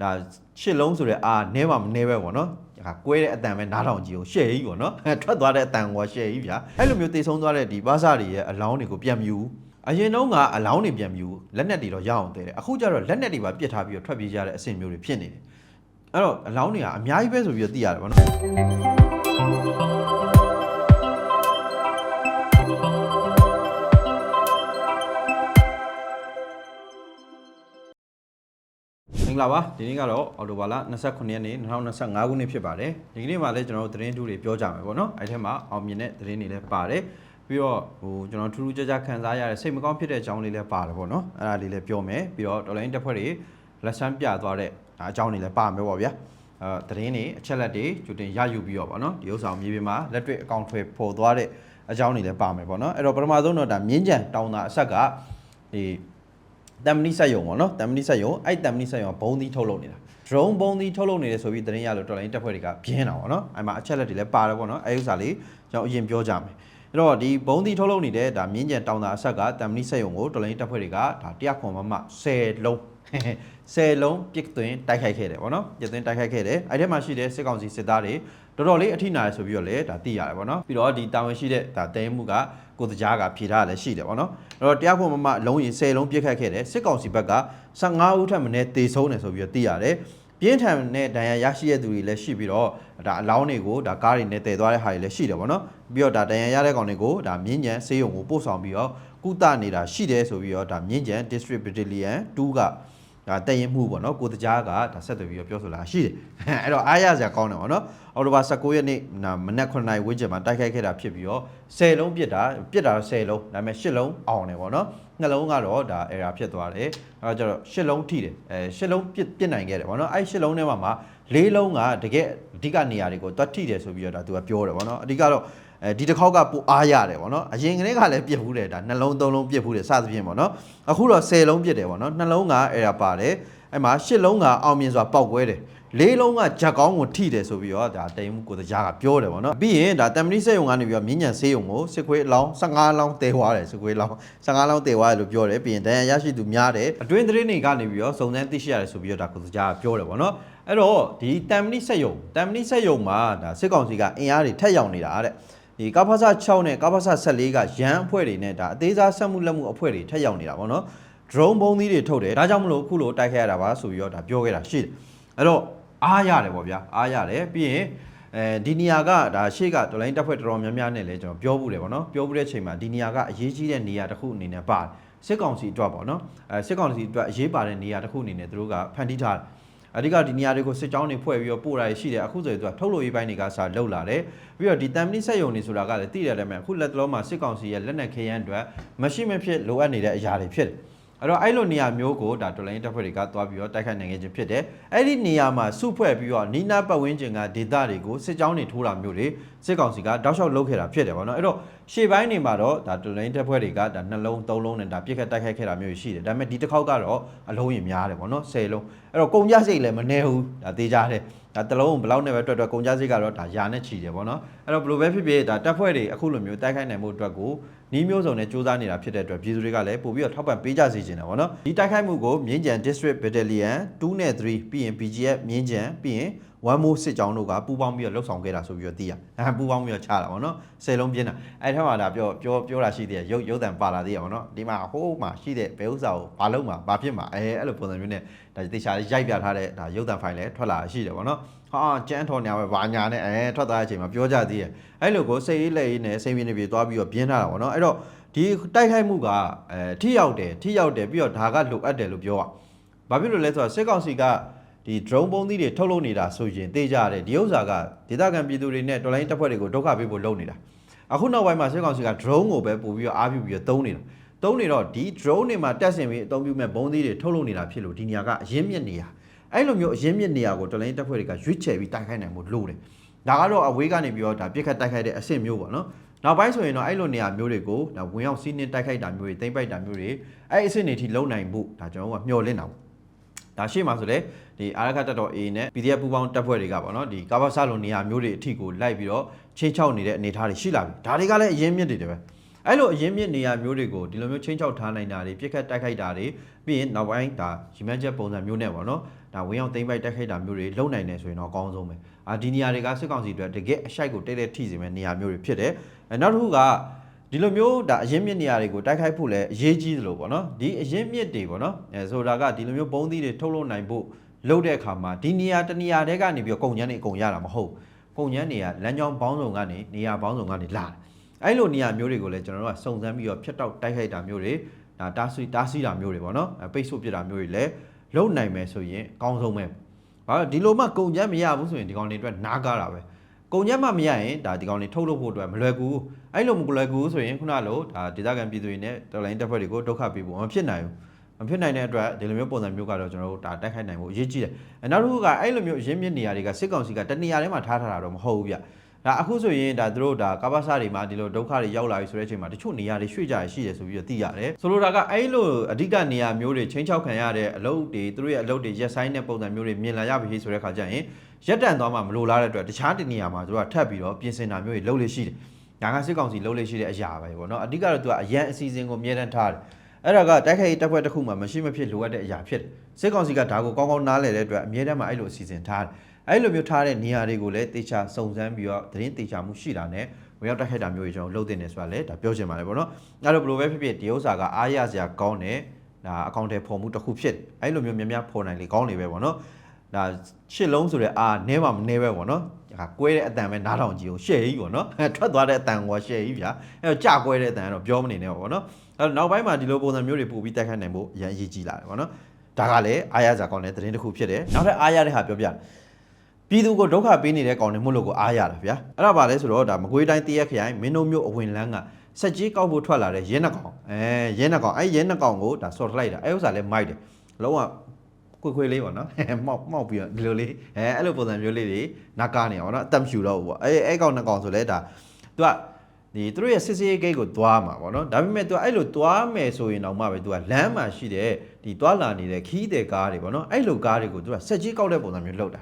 ဒါရှစ်လုံးဆိုတဲ့အာနဲမှမနဲပဲပေါ့နော်ဒါကွဲတဲ့အတန်ပဲနားထောင်ကြည့်အောင်ရှယ်ကြီးပေါ့နော်ထွက်သွားတဲ့အတန်ကရှယ်ကြီးဗျာအဲ့လိုမျိုးတေဆုံးသွားတဲ့ဒီဘာစာတွေရဲ့အလောင်းတွေကိုပြန်မြူအရင်တုန်းကအလောင်းတွေပြန်မြူလက်နက်တွေတော့ရအောင်တဲတယ်အခုကျတော့လက်နက်တွေပါပြစ်ထားပြီးတော့ထွက်ပြေးကြတဲ့အဆင့်မျိုးတွေဖြစ်နေတယ်အဲ့တော့အလောင်းတွေကအများကြီးပဲဆိုပြီးတော့သိရတယ်ပေါ့နော် ဂလာပါဒီနေ့ကတော့အော်တိုဘာလ29ရက်နေ့2025ခုနှစ်ဖြစ်ပါတယ်ဒီကနေ့မှာလည်းကျွန်တော်တို့သတင်းထူးတွေပြောကြမယ်ပေါ့နော်အဲ့ထက်မှာအောင်မြင်တဲ့သတင်းတွေလည်းပါတယ်ပြီးတော့ဟိုကျွန်တော်ထူးထူးခြားခြားခံစားရတဲ့စိတ်မကောင်းဖြစ်တဲ့အကြောင်းလေးလည်းပါတယ်ပေါ့နော်အဲ့ဒါလေးလည်းပြောမယ်ပြီးတော့ဒေါ်လာရင်းတက်ဖွဲ့တွေလက်ဆန်းပြသွားတဲ့အကြောင်းတွေလည်းပါမယ်ပေါ့ဗျာအဲသတင်းတွေအချက်လက်တွေကြိုတင်ရယူပြီးတော့ပေါ့နော်ဒီဥစ္စာကိုမြေပြင်မှာလက်တွေ့အကောင့်ထွေပေါ်သွားတဲ့အကြောင်းတွေလည်းပါမယ်ပေါ့နော်အဲ့တော့ပထမဆုံးတော့ဒါမြင်းကြံတောင်းတာအဆက်ကဒီ တမ်မနီဆက်ယုံပေါ့နော်တမ်မနီဆက်ယုံအဲ့တမ်မနီဆက်ယုံကဘုံသီးထုတ်လုပ်နေတာ drone ဘုံသီးထုတ်လုပ်နေတယ်ဆိုပြီးသတင်းရလို့တော်လိုင်းတက်ဖွဲ့တွေကပြင်းတာပေါ့နော်အဲ့မှာအချက်လက်တွေလည်းပါတယ်ပေါ့နော်အဲ့ဥစ္စာလေးကျွန်တော်အရင်ပြောကြမယ်အဲ့တော့ဒီဘုံသီးထုတ်လုပ်နေတဲ့ဒါမြင်းကြံတောင်တာအဆက်ကတမ်မနီဆက်ယုံကိုတော်လိုင်းတက်ဖွဲ့တွေကဒါ100ခွန်မမ10လုံး10လုံးပြစ်သွင်းတိုက်ခိုက်ခဲ့တယ်ပေါ့နော်ပြစ်သွင်းတိုက်ခိုက်ခဲ့တယ်အဲ့ထဲမှာရှိတဲ့စစ်ကောင်စီစစ်သားတွေတော်တော်လေးအထိနာရဆိုပြီးတော့လည်းဒါသိရတယ်ပေါ့နော်ပြီးတော့ဒီတာဝန်ရှိတဲ့ဒါတဲမှုက ကိုတကြားကဖြေထားရလည်းရှိတယ်ပေါ့နော်အဲ့တော့တရားဖို့မမလုံးရင်10လုံးပြစ်ခတ်ခဲ့တယ်စစ်ကောင်စီဘက်က15ဦးထက်မနည်းတေဆုံးတယ်ဆိုပြီးတော့သိရတယ်ပြင်းထန်တဲ့ဒဏ်ရာရရှိတဲ့သူတွေလည်းရှိပြီးတော့ဒါအလောင်းတွေကိုဒါကားတွေနဲ့တည်သွားတဲ့ဟာတွေလည်းရှိတယ်ပေါ့နော်ပြီးတော့ဒါဒဏ်ရာရတဲ့ကောင်တွေကိုဒါမြင်းကြံဆေးရုံကိုပို့ဆောင်ပြီးတော့ကုသနေတာရှိတယ်ဆိုပြီးတော့ဒါမြင်းကြံ district battalion 2က ဒါတည်ရင်မှုပေါ့နော်ကိုတကြားကဒါဆက်သွယ်ပြီးတော့ပြောဆိုလာရှိတယ်အဲ့တော့အားရစရာကောင်းတယ်ပေါ့နော်အော်တိုဘာ19ရက်နေ့နာမနက်9နာရီဝန်းကျင်မှာတိုက်ခိုက်ခဲ့တာဖြစ်ပြီးတော့10လုံးပြစ်တာပြစ်တာတော့10လုံးဒါပေမဲ့10လုံးအောင်တယ်ပေါ့နော်နှလုံးကတော့ဒါ error ဖြစ်သွားတယ်အဲ့တော့ကျတော့10လုံးထိတယ်အဲ10လုံးပြစ်ပြစ်နိုင်ခဲ့တယ်ပေါ့နော်အဲ့10လုံးထဲမှာမှာ၄လုံးကတကယ်အဓိကနေရာတွေကိုတွတ်ထိတယ်ဆိုပြီးတော့ဒါသူကပြောတယ်ပေါ့နော်အဓိကတော့ အဲဒီတစ်ခေါက်ကပိုအားရတယ်ပေါ့နော်အရင်ကလေးကလည်းပြစ်ဘူးတယ်ဒါနှလုံးသုံးလုံးပြစ်ဘူးတယ်စသဖြင့်ပေါ့နော်အခုတော့10လုံးပြစ်တယ်ပေါ့နော်နှလုံးက error ပါတယ်အဲ့မှာ10လုံးကအောင်မြင်စွာပောက်ကွဲတယ်လေးလုံးကဂျက်ကောင်းကိုထိတယ်ဆိုပြီးတော့ဒါတိမ်မှုကိုတကြားကပြောတယ်ပေါ့နော်ပြီးရင်ဒါတမ်မနီစေယုံကနေပြီးတော့မြင်းညံစေယုံကိုစစ်ခွေးအလောင်း15လောင်းတဲသွားတယ်စစ်ခွေးလောင်း15လောင်းတဲသွားတယ်လို့ပြောတယ်ပြီးရင်ဒဏ်ရာရရှိသူများတယ်အတွင်းသတင်းတွေကနေပြီးတော့စုံစမ်းသိရှိရတယ်ဆိုပြီးတော့ဒါကိုတကြားကပြောတယ်ပေါ့နော်အဲ့တော့ဒီတမ်မနီစေယုံတမ်မနီစေယုံမှာဒါစစ်ကောင်စီကအင်အားတွေထက်ရောက်နေတာတဲ့ ဒီကပ္ပစ6နဲ့ကပ္ပစ14ကရန်အဖွဲ့တွေနဲ့ဒါအသေးစားဆက်မှုလက်မှုအဖွဲ့တွေထက်ရောက်နေတာပေါ့နော် drone ဘုံသီးတွေထုတ်တယ်ဒါကြောင့်မလို့အခုလိုတိုက်ခိုက်ရတာပါဆိုပြီးတော့ဒါပြောခဲ့တာရှိတယ်အဲ့တော့အားရတယ်ပေါ့ဗျာအားရတယ်ပြီးရင်အဲဒီနေရာကဒါရှေ့ကဒလိုင်းတက်ဖွဲ့တော်တော်များများနဲ့လည်းကျွန်တော်ပြောဘူးတယ်ပေါ့နော်ပြောဘူးတဲ့အချိန်မှာဒီနေရာကအရေးကြီးတဲ့နေရာတစ်ခုအနေနဲ့ပါတယ်စစ်ကောင်စီအတွက်ပေါ့နော်အဲစစ်ကောင်စီအတွက်အရေးပါတဲ့နေရာတစ်ခုအနေနဲ့သူတို့ကဖန်တီးထားတယ် အဓိကဒီနေရာတွေကိုစစ်ကြောင်းတွေဖွဲ့ပြီးတော့ပို့တာရရှိတယ်အခုဆိုရင်သူကထုတ်လို့ရေးပိုင်းတွေကစာလှုပ်လာတယ်ပြီးတော့ဒီတမ်မနီဆက်ယုံနေဆိုတာကလည်းသိရတယ်မယ်အခုလက်တလုံးမှာစစ်ကောင်စီရဲ့လက်နက်ခဲယမ်းအတွက်မရှိမဖြစ်လိုအပ်နေတဲ့အရာတွေဖြစ်တယ်အဲ့တော့အဲ့လိုနေရာမျိုးကိုဒါတော်လိုင်းတပ်ဖွဲ့တွေကသွားပြီးတော့တိုက်ခိုက်နိုင်ခဲ့ခြင်းဖြစ်တယ်အဲ့ဒီနေရာမှာစုဖွဲ့ပြီးတော့နီးနားပတ်ဝန်းကျင်ကဒေသတွေကိုစစ်ကြောင်းတွေထိုးတာမျိုးတွေစစ်ကောင်စီကတောက်လျှောက်လုပ်ခဲ့တာဖြစ်တယ်ဗောနော်အဲ့တော့ ရှေ့ပိုင်းနေမှာတော့ဒါတော်လိုင်းတပ်ဖွဲ့တွေကဒါနှလုံးသုံးလုံးနဲ့ဒါပြစ်ခတ်တိုက်ခိုက်ခဲ့တာမျိုးရှိတယ်ဒါပေမဲ့ဒီတစ်ခေါက်ကတော့အလုံးရင်များတယ်ဗောနော်10လုံးအဲ့တော့ကုန်ကြစိတ်လည်းမနှဲဘူးဒါသေးကြတယ်ဒါတစ်လုံးဘယ်လောက်နဲ့ပဲတွက်တွက်ကုန်ကြစိတ်ကတော့ဒါယာနဲ့ချီတယ်ဗောနော်အဲ့တော့ဘယ်လိုပဲဖြစ်ဖြစ်ဒါတပ်ဖွဲ့တွေအခုလိုမျိုးတိုက်ခိုက်နိုင်မှုအတွက်ကိုနီးမျိုးစုံနဲ့စူးစမ်းနေတာဖြစ်တဲ့အတွက်ပြည်သူတွေကလည်းပို့ပြီးတော့ထောက်ပံ့ပေးကြစေချင်တယ်ဗောနော်ဒီတိုက်ခိုက်မှုကိုမြင်းကြံ District Battalion 2နဲ့3ပြီးရင် BGF မြင်းကြံပြီးရင် one more စစ်ကြောင်းတို့ကပူးပေါင်းပြီးတော့လှုပ်ဆောင်ခဲ့တာဆိုပြီးတော့သိရအဲပူးပေါင်းပြီးတော့ချတာဗောနော်ဆယ်လုံးပြင်းတာအဲ့ထက်မှဒါပြောပြောပြောတာရှိသေးတယ်ရုပ်ရုပ်တံပါလာသေးရဗောနော်ဒီမှာဟိုးမှာရှိတဲ့ဘယ်ဥစ္စာကိုဘာလုံးမှာဘာဖြစ်မှာအဲအဲ့လိုပုံစံမျိုးနဲ့ဒါတေချာလေးရိုက်ပြထားတဲ့ဒါရုပ်တံဖိုင်လည်းထွက်လာရှိတယ်ဗောနော်ဟာကျန်းထော်နေရပဲဘာညာနဲ့အဲထွက်သွားတဲ့အချိန်မှာပြောကြသေးတယ်အဲ့လိုကိုစိတ်အေးလက်အေးနဲ့စိတ်ပြင်းနေပြေသွားပြီးတော့ပြင်းထားတာဗောနော်အဲ့တော့ဒီတိုက်ခိုက်မှုကအဲထိရောက်တယ်ထိရောက်တယ်ပြီးတော့ဒါကလိုအပ်တယ်လို့ပြောอ่ะဘာဖြစ်လို့လဲဆိုတော့စစ်ကောင်စီက ဒီ drone ပုံးသီးတွေထုတ်လုပ်နေတာဆိုရင်သိကြရတယ်ဒီဥစ္စာကဒေသခံပြည်သူတွေနဲ့တော်လိုင်းတပ်ဖွဲ့တွေကိုဒုက္ခပေးဖို့လုပ်နေတာအခုနောက်ပိုင်းမှာစစ်ကောင်စီက drone ကိုပဲပို့ပြီးတော့အားပြုပြီးတော့သုံးနေတာသုံးနေတော့ဒီ drone တွေမှာတက်ဆင်ပြီးအသုံးပြုမဲ့ပုံးသီးတွေထုတ်လုပ်နေတာဖြစ်လို့ဒီနေရာကအရင်းမြစ်နေရာအဲ့လိုမျိုးအရင်းမြစ်နေရာကိုတော်လိုင်းတပ်ဖွဲ့တွေကရွေးချယ်ပြီးတိုက်ခိုက်နိုင်ဖို့လိုတယ်ဒါကတော့အဝေးကနေပြီးတော့ဒါပြစ်ခတ်တိုက်ခိုက်တဲ့အဆင့်မျိုးပေါ့နော်နောက်ပိုင်းဆိုရင်တော့အဲ့လိုနေရာမျိုးတွေကိုဒါဝင်ရောက်စီးနင်းတိုက်ခိုက်တာမျိုးတွေတိမ့်ပိုက်တာမျိုးတွေအဲ့အဆင့်တွေထိလုံနိုင်ဖို့ဒါကျွန်တော်တို့ကမျှော်လင့်တာပေါ့ဒါရှိမှဆိုလေ ဒီအာရခတက်တော် A နဲ့ PDF ပူပေါင်းတပ်ဖွဲ့တွေကပေါ့နော်ဒီကာဘာဆာလိုနေရာမျိုးတွေအထိကိုလိုက်ပြီးတော့ချင်းချောက်နေတဲ့အနေအထားတွေရှိလာပြီဒါတွေကလည်းအရင်မြစ်တွေတယ်ပဲအဲ့လိုအရင်မြစ်နေရာမျိုးတွေကိုဒီလိုမျိုးချင်းချောက်ထားနိုင်တာတွေပြစ်ခတ်တိုက်ခိုက်တာတွေပြီးရင်နောက်ပိုင်းဒါရီမန်းချက်ပုံစံမျိုးနဲ့ပေါ့နော်ဒါဝင်အောင်သိမ့်ပိုက်တက်ခိုက်တာမျိုးတွေလုံနိုင်နေဆိုရင်တော့အကောင်းဆုံးပဲအာဒီနေရာတွေကစစ်ကောင်စီအတွက်တကယ်အရှိုက်ကိုတိတ်တိတ်ထိစေမဲ့နေရာမျိုးတွေဖြစ်တယ်အဲနောက်တစ်ခုကဒီလိုမျိုးဒါအရင်မြစ်နေရာတွေကိုတိုက်ခိုက်ဖို့လည်းအရေးကြီးသလိုပေါ့နော်ဒီအရင်မြစ်တွေပေါ့နော်အဲဆိုတာကဒီလိုမျိုးပုံသီးတွေထုတ်လုပ်နိုင်ဖို့ လုပ်တဲ့အခါမှာဒီနေရာတနေရာတဲကနေပြီးတော့ကုန်ချမ်းတွေအကုန်ရတာမဟုတ်ကုန်ချမ်းတွေကလမ်းကြောင်းပေါင်းစုံကနေနေရာပေါင်းစုံကနေလာတယ်အဲ့လိုနေရာမျိုးတွေကိုလည်းကျွန်တော်တို့ကစုံစမ်းပြီးတော့ဖျက်တောက်တိုက်ခိုက်တာမျိုးတွေဒါတားဆီးတားဆီးတာမျိုးတွေပေါ့နော်အဲပိတ်ဆို့ပြတာမျိုးတွေလည်းလုပ်နိုင်မယ်ဆိုရင်အကောင်းဆုံးပဲဘာလို့ဒီလိုမှကုန်ချမ်းမရဘူးဆိုရင်ဒီကောင်တွေအတွက်နားကားတာပဲကုန်ချမ်းမှမရရင်ဒါဒီကောင်တွေထုတ်လုပ်ဖို့အတွက်မလွယ်ကူဘူးအဲ့လိုမလွယ်ကူဘူးဆိုရင်ခုနလိုဒါဒေသခံပြည်သူတွေနဲ့တော်လိုင်းတပ်ဖွဲ့တွေကိုဒုက္ခပေးဖို့မဖြစ်နိုင်ဘူး မဖြစ်နိုင်တဲ့အတွက်ဒီလိုမျိုးပုံစံမျိုးကတော့ကျွန်တော်တို့ဒါတိုက်ခိုက်နိုင်ဖို့အရေးကြီးတယ်။အဲနောက်တစ်ခုကအဲ့လိုမျိုးအရင်းမြစ်နေရာတွေကစစ်ကောင်စီကတနေရာထဲမှာထားထားတာတော့မဟုတ်ဘူးဗျ။ဒါအခုဆိုရင်ဒါသူတို့ဒါကပ္ပစတွေမှာဒီလိုဒုက္ခတွေရောက်လာပြီဆိုတဲ့အချိန်မှာတချို့နေရာတွေရွှေ့ကြရရှိတယ်ဆိုပြီးတော့သိရတယ်။ဆိုလိုတာကအဲ့လိုအဓိကနေရာမျိုးတွေချင်းချောက်ခံရတဲ့အလုပ်တွေသူတို့ရဲ့အလုပ်တွေရက်ဆိုင်တဲ့ပုံစံမျိုးတွေမြင်လာရပြီဆိုတဲ့ခါကျရင်ရက်တန်သွားမှမလိုလားတဲ့အတွက်တခြားတနေရာမှာသူတို့ကထပ်ပြီးတော့ပြင်ဆင်တာမျိုးတွေလုပ်လို့ရှိတယ်။ဒါကစစ်ကောင်စီလုပ်လို့ရှိတဲ့အရာပဲပေါ့နော်။အဓိကတော့သူကအရန်အစီအစဉ်ကိုမြဲတမ်းထားတယ်။ အဲ့ဒါကတိုက်ခိုက်ရေးတပ်ဖွဲ့တစ်ခုမှမရှိမဖြစ်လိုအပ်တဲ့အရာဖြစ်တယ်စစ်ကောင်စီကဒါကိုကောင်းကောင်းနားလည်တဲ့အတွက်အမြဲတမ်းမှအဲ့လိုအစီအစဉ်ထားတယ်အဲ့လိုမျိုးထားတဲ့နေရာတွေကိုလည်းတေချာစုံစမ်းပြီးတော့သတင်းတေချာမှုရှိတာနဲ့ဝင်ရောက်တိုက်ခိုက်တာမျိုးတွေကျွန်တော်လုပ်တင်နေဆိုတာလည်းဒါပြောချင်ပါတယ်ပေါ့နော်အဲ့လိုဘယ်လိုပဲဖြစ်ဖြစ်ဒီဥစ္စာကအားရစရာကောင်းတယ်ဒါအကောင့်ထဲပေါ်မှုတစ်ခုဖြစ်တယ်အဲ့လိုမျိုးများများပေါ်နိုင်လေကောင်းလေပဲပေါ့နော်ဒါရှစ်လုံးဆိုတဲ့အာနဲမှမနဲပဲပေါ့နော်ဒါကွဲတဲ့အတန်ပဲနားထောင်ကြည့်အောင်ရှယ်ကြီးပေါ့နော်ထွက်သွားတဲ့အတန်ကရှယ်ကြီးဗျာအဲ့တော့ကြကွဲတဲ့အတန်ကတော့ပြောမနေနဲ့ပေါ့နော် အဲ့တော့နောက်ပိုင်းမှာဒီလိုပုံစံမျိုးတွေပို့ပြီးတိုက်ခိုက်နိုင်ဖို့အရင်အရေးကြီးလာတယ်ဗောနော်ဒါကလည်းအားရစရာကောင်းတဲ့သတင်းတစ်ခုဖြစ်တယ်နောက်ထပ်အားရတဲ့ဟာပြောပြတယ်ပြည်သူကိုဒုက္ခပေးနေတဲ့ကောင်တွေမို့လို့ကိုအားရတာဗျာအဲ့ဒါပါလဲဆိုတော့ဒါမကွေးတိုင်းတရက်ခရိုင်မင်းတို့မျိုးအဝင်လန်းကစက်ကြီးကောက်ဖို့ထွက်လာတဲ့ရဲနှကောင်အဲရဲနှကောင်အဲ့ရဲနှကောင်ကိုဒါဆော့ထလိုက်တာအဲ့ဥစ္စာလဲမိုက်တယ်လုံးဝခွေခွေလေးပေါ့နော်မောက်မောက်ပြီးတော့ဒီလိုလေးအဲအဲ့လိုပုံစံမျိုးလေးတွေနာကားနေအောင်နော်အသက်မရှူတော့ဘူးပေါ့အဲအဲ့ကောင်နှကောင်ဆိုလဲဒါ तू က ဒီသူတို့ရဲ့စစ်စေးဂိတ်ကိုသွားမှာပေါ့နော်ဒါပေမဲ့ तू အဲ့လိုသွားမယ်ဆိုရင်တော့မှပဲ तू ကလမ်းမှာရှိတဲ့ဒီသွားလာနေတဲ့ခီးတဲ့ကားတွေပေါ့နော်အဲ့လိုကားတွေကို तू ကဆက်ကြီးကောက်တဲ့ပုံစံမျိုးလုပ်တာ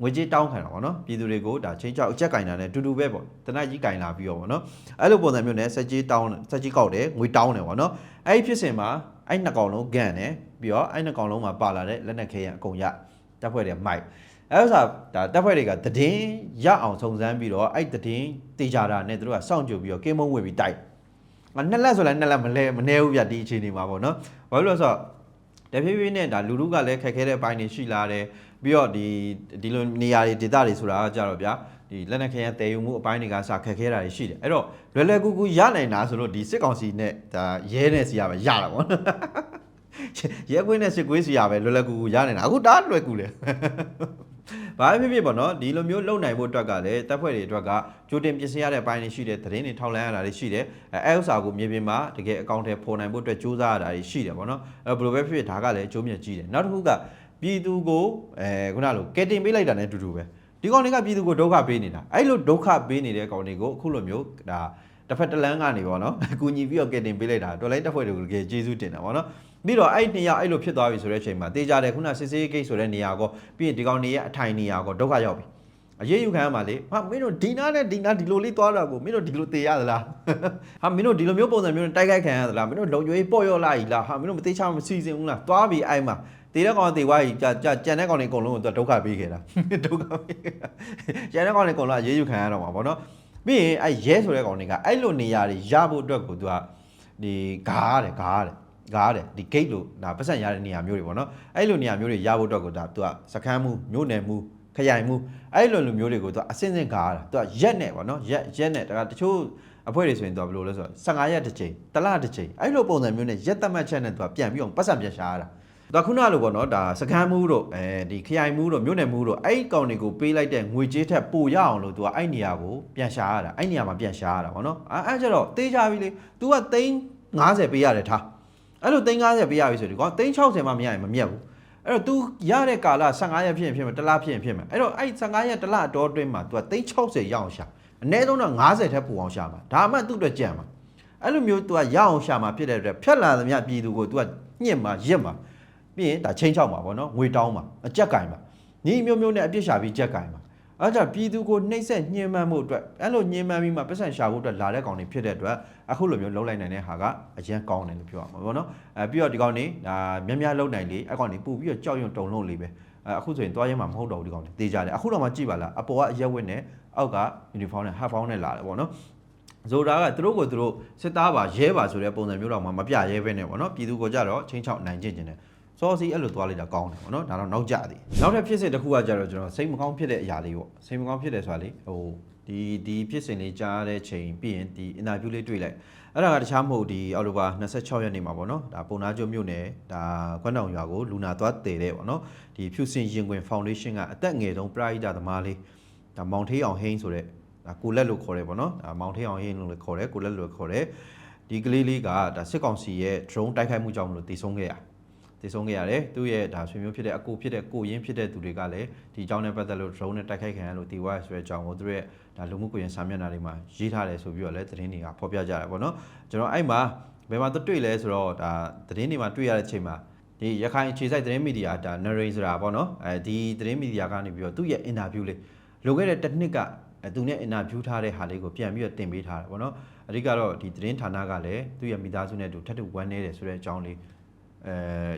ငွေကြေးတောင်းခံတာပေါ့နော်ပြည်သူတွေကိုဒါချင်းချောက်အကြက်ကင်တာနဲ့တူတူပဲပေါ့တနက်ကြီးကင်လာပြီးတော့ပေါ့နော်အဲ့လိုပုံစံမျိုးနဲ့ဆက်ကြီးတောင်းဆက်ကြီးကောက်တယ်ငွေတောင်းတယ်ပေါ့နော်အဲ့ဒီဖြစ်စဉ်မှာအဲ့နှစ်ကောင်လုံးကန်တယ်ပြီးတော့အဲ့နှစ်ကောင်လုံးမှာပါလာတဲ့လက်နက်ခဲရအကုန်ရတပ်ဖွဲ့တွေမိုက် အဲ့ဥစ္စာဒါတပ်ဖွဲ့တွေကတည်င်းရအောင်စုံစမ်းပြီးတော့အဲ့တည်င်းတေချာတာနဲ့သူတို့ကစောင့်ကြိုပြီးတော့ကင်းမုံဝင်ပြီးတိုက်ငါနှစ်လက်ဆိုလည်းနှစ်လက်မလဲမနေဘူးဗျဒီအချိန်ဒီမှာပေါ့နော်ဘာလို့လဲဆိုတော့တဖြည်းဖြည်းနဲ့ဒါလူလူကလည်းခက်ခဲတဲ့အပိုင်းတွေရှိလာတယ်ပြီးတော့ဒီဒီလိုနေရာတွေဒေသတွေဆိုတာကကြတော့ဗျာဒီလက်နက်ခဲယံတည်ယူမှုအပိုင်းတွေကစခက်ခဲတာတွေရှိတယ်အဲ့တော့လွယ်လွယ်ကူကူရနိုင်တာဆိုလို့ဒီစစ်ကောင်စီနဲ့ဒါရဲနဲ့စီရပဲရတာပေါ့နော်ရဲကွင်းနဲ့စစ်ကွင်းစီရပဲလွယ်လွယ်ကူကူရနိုင်တာအခုဒါလွယ်ကူလေ ဘာပဲဖြစ်ဖြစ်ပေါ့နော်ဒီလိုမျိုးလုံနိုင်ဖို့အတွက်ကလည်းတပ်ဖွဲ့တွေအတွက်ကကြိုတင်ပြင်ဆင်ရတဲ့အပိုင်းတွေရှိတယ်သတင်းတွေထောက်လှမ်းရတာတွေရှိတယ်အဲအဲဥစ္စာကိုမြေပြင်မှာတကယ်အကောင့်ထဲပေါ်နိုင်ဖို့အတွက်စူးစမ်းရတာတွေရှိတယ်ပေါ့နော်အဲဘယ်လိုပဲဖြစ်ဖြစ်ဒါကလည်းအကျိုးမြတ်ကြီးတယ်နောက်တစ်ခုကပြည်သူကိုအဲခုနလိုကယ်တင်ပေးလိုက်တာနဲ့အတူတူပဲဒီကောင်တွေကပြည်သူကိုဒုက္ခပေးနေတာအဲ့လိုဒုက္ခပေးနေတဲ့ကောင်တွေကိုအခုလိုမျိုးဒါတစ်ဖက်တစ်လမ်းကနေပေါ့နော်အကူညီပြီးတော့ကယ်တင်ပေးလိုက်တာတော်လိုင်းတပ်ဖွဲ့တွေကိုတကယ်ကျေးဇူးတင်တာပေါ့နော် ပြီးတော့အဲ့နေရာအဲ့လိုဖြစ်သွားပြီဆိုတဲ့အချိန်မှာတေးကြတယ်ခုနစစ်စေးဂိတ်ဆိုတဲ့နေရာကောပြီးရင်ဒီကောင်နေရဲ့အထိုင်နေရာကောဒုက္ခရောက်ပြီအရေးယူခံရမှာလေဟာမင်းတို့ဒီနာနဲ့ဒီနာဒီလိုလေးသွားတာကိုမင်းတို့ဒီလိုတေးရသလားဟာမင်းတို့ဒီလိုမျိုးပုံစံမျိုးနဲ့တိုက်ခိုက်ခံရသလားမင်းတို့လုံကျွေးပေါ့ရော့လာကြီးလားဟာမင်းတို့မသေးချမစီစဉ်ဘူးလားသွားပြီအဲ့မှာတေးတဲ့ကောင်တေးွားကြီးကြာကြာကြံတဲ့ကောင်တွေအကုန်လုံးကိုသူဒုက္ခပေးခဲ့တာဒုက္ခပေးခဲ့တာကြံတဲ့ကောင်တွေအကုန်လုံးအရေးယူခံရတော့မှာပေါ့နော်ပြီးရင်အဲ့ရဲဆိုတဲ့ကောင်တွေကအဲ့လိုနေရာတွေရဖို့အတွက်ကိုသူကဒီဂါရတယ်ဂါရတယ် ကားတယ်ဒီ gate လို့ဒါပတ်စံရတဲ့နေရာမျိုးတွေပေါ့နော်အဲ့လိုနေရာမျိုးတွေရဖို့အတွက်ကိုဒါသူကစကမ်းမှုမြို့နယ်မှုခရိုင်မှုအဲ့လိုလိုမျိုးတွေကိုသူကအစင်းစင်းကားတာသူကရက်နဲ့ပေါ့နော်ရက်ရက်နဲ့ဒါကတချို့အဖွဲ့တွေဆိုရင်သူကဘယ်လိုလဲဆိုတော့15ရက်တစ်ချိန်တစ်လတစ်ချိန်အဲ့လိုပုံစံမျိုးနဲ့ရက်သက်မှတ်ချက်နဲ့သူကပြန်ပြီးအောင်ပတ်စံပြန်ရှာရတာဒါခုနလိုပေါ့နော်ဒါစကမ်းမှုတို့အဲဒီခရိုင်မှုတို့မြို့နယ်မှုတို့အဲ့ကောင်တွေကိုပေးလိုက်တဲ့ငွေကြေးထက်ပိုရအောင်လို့သူကအဲ့နေရာကိုပြန်ရှာရတာအဲ့နေရာမှာပြန်ရှာရတာပေါ့နော်အဲ့အဲ့ကျတော့တေးကြပြီလေ तू ကသိန်း90ပေးရတယ်ထား အဲ့လို350ပေးရပြီဆိုဒီကောင်360မှမရရင်မမြတ်ဘူးအဲ့တော့ तू ရတဲ့ကာလ15ရက်ဖြစ်ရင်ဖြစ်မယ်တစ်လဖြစ်ရင်ဖြစ်မယ်အဲ့တော့အဲ့15ရက်တစ်လအတော်အတွင်းမှာ तू က360ရအောင်ရှာအနည်းဆုံးတော့90ထက်ပိုအောင်ရှာမှာဒါမှသူ့အတွက်ကြံမှာအဲ့လိုမျိုး तू ကရအောင်ရှာမှာဖြစ်တဲ့အတွက်ဖြတ်လာသမျှပြည်သူကို तू ကညှင့်မှာရစ်မှာပြီးရင်ဒါချင်းချောက်မှာပေါ့နော်ငွေတောင်းမှာအကြက်ကင်မှာညီမျိုးမျိုးနဲ့အပြစ်ရှာပြီးကြက်ကင်မှာ အဲ့ဒါပြည်သူကိုနှိမ့်ဆက်ညှဉ်းပန်းမှုအတွက်အဲ့လိုညှဉ်းပန်းပြီးမှပတ်စံရှာဖို့အတွက်လာတဲ့ကောင်တွေဖြစ်တဲ့အတွက်အခုလိုမျိုးလှုပ်လိုက်နိုင်တဲ့ဟာကအရင်ကောင်းတယ်လို့ပြောရမှာပေါ့နော်အဲပြီးတော့ဒီကောင်တွေဒါများများလှုပ်နိုင်လေအဲ့ကောင်တွေပူပြီးတော့ကြောက်ရွံ့တုန်လုံးလေးပဲအဲအခုဆိုရင်တွားရင်မှမဟုတ်တော့ဘူးဒီကောင်တေးကြတယ်အခုတော့မှကြည့်ပါလားအပေါ်ကအရက်ဝတ်နဲ့အောက်က uniform နဲ့ half bound နဲ့လာတယ်ပေါ့နော်ဇိုဒါကသူတို့ကိုသူတို့စစ်သားပါရဲပါဆိုတဲ့ပုံစံမျိုးတော့မှမပြရဲပဲနဲ့ပေါ့နော်ပြည်သူကိုကြတော့ချင်းချောက်နိုင်ကျင့်ကျင်တယ် စောစီအဲ့လိုသွားလိုက်တာကောင်းတယ်ပေါ့နော်ဒါတော့နောက်ကြသည်နောက်ထပ်ဖြစ်စဉ်တစ်ခုကကြတော့ကျွန်တော်စိတ်မကောင်းဖြစ်တဲ့အရာလေးပေါ့စိတ်မကောင်းဖြစ်တယ်ဆိုတာလေဟိုဒီဒီဖြစ်စဉ်လေးကြားတဲ့ချိန်ပြီးရင်ဒီ interview လေးတွေ့လိုက်အဲ့ဒါကတခြားမဟုတ်ဒီအော်တိုဘာ26ရက်နေ့မှာပေါ့နော်ဒါပုံနာကျုံမြို့နယ်ဒါခွန်းတောင်ရွာကိုလူနာသွားတည်တဲ့ပေါ့နော်ဒီဖြူစင်ရင်ခွင်ဖောင်ဒေးရှင်းကအသက်ငယ်ဆုံးပရိဒသမားလေးဒါမောင်ထေးအောင်ဟိန်းဆိုတဲ့ဒါကိုလက်လို့ခေါ်တယ်ပေါ့နော်ဒါမောင်ထေးအောင်ဟိန်းလို့လည်းခေါ်တယ်ကိုလက်လို့လည်းခေါ်တယ်ဒီကလေးလေးကဒါစစ်ကောင်စီရဲ့ drone တိုက်ခိုက်မှုကြောင့်မလို့တည်ဆုံးခဲ့ရ တည်ဆုံးခဲ့ရတယ်သူ့ရဲ့ဒါဆွေမျိုးဖြစ်တဲ့အကိုဖြစ်တဲ့ကိုရင်းဖြစ်တဲ့သူတွေကလည်းဒီအကြောင်းနဲ့ပတ်သက်လို့ drone နဲ့တိုက်ခိုက်ခံရလို့တည်သွားရဆိုတဲ့အကြောင်းကိုသူတို့ရဲ့ဒါလူမှုကွန်ရက်စာမျက်နှာတွေမှာရေးထားတယ်ဆိုပြီးတော့လည်းသတင်းတွေကဖော်ပြကြတယ်ပေါ့နော်ကျွန်တော်အဲ့မှာဘယ်မှာတွေ့လဲဆိုတော့ဒါသတင်းတွေမှာတွေ့ရတဲ့အချိန်မှာဒီရခိုင်အခြေစိုက်သတင်းမီဒီယာဒါ narrate ဆိုတာပေါ့နော်အဲဒီသတင်းမီဒီယာကနေပြီးတော့သူ့ရဲ့ interview လေးလိုခဲ့တဲ့တစ်နှစ်ကအဲသူနဲ့ interview ထားတဲ့ဟာလေးကိုပြန်ပြီးတော့တင်ပေးထားတယ်ပေါ့နော်အဓိကတော့ဒီသတင်းဌာနကလည်းသူ့ရဲ့မိသားစုနဲ့အတူထပ်တူဝမ်းနေတယ်ဆိုတဲ့အကြောင်းလေး အဲ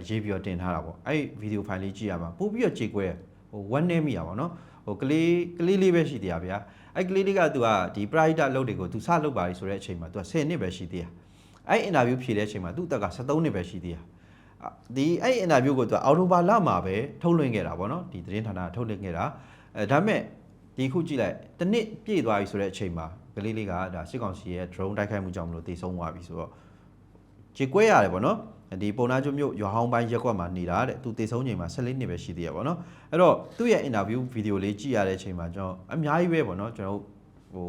ရေးပြီးတော့တင်ထားတာပေါ့အဲ့ဗီဒီယိုဖိုင်လေးကြည့်ရမှာပို့ပြီးတော့ကြေကွဲဟိုဝမ်းနေမိရပါတော့ဟိုကလေးကလေးလေးပဲရှိသေးတာဗျာအဲ့ကလေးလေးကသူကဒီ private အလုပ်တွေကိုသူစလုပ်ပါပြီဆိုတဲ့အချိန်မှာသူက10နှစ်ပဲရှိသေးတာအဲ့ interview ဖြေတဲ့အချိန်မှာသူ့အသက်က73နှစ်ပဲရှိသေးတာဒီအဲ့ interview ကိုသူကအော်တိုဘာလမှာပဲထုတ်လွှင့်ခဲ့တာပေါ့နော်ဒီသတင်းဌာနကထုတ်လွှင့်ခဲ့တာအဲဒါပေမဲ့ဒီခုကြည့်လိုက်တစ်နှစ်ပြည့်သွားပြီဆိုတဲ့အချိန်မှာကလေးလေးကဒါစစ်ကောင်စီရဲ့ drone တိုက်ခိုက်မှုကြောင့်မလို့တည်ဆုံးသွားပြီဆိုတော့ကြေကွဲရတယ်ပေါ့နော် ဒီပုံနာကျွမြို့ရွာဟောင်းပိုင်းရက်ကွက်မှာနေတာတဲ့သူတည်ဆုံးချိန်မှာ14နှစ်ပဲရှိသေးရပေါ့နော်အဲ့တော့သူ့ရဲ့ interview video လေးကြည့်ရတဲ့အချိန်မှာကျွန်တော်အများကြီးပဲပေါ့နော်ကျွန်တော်ဟို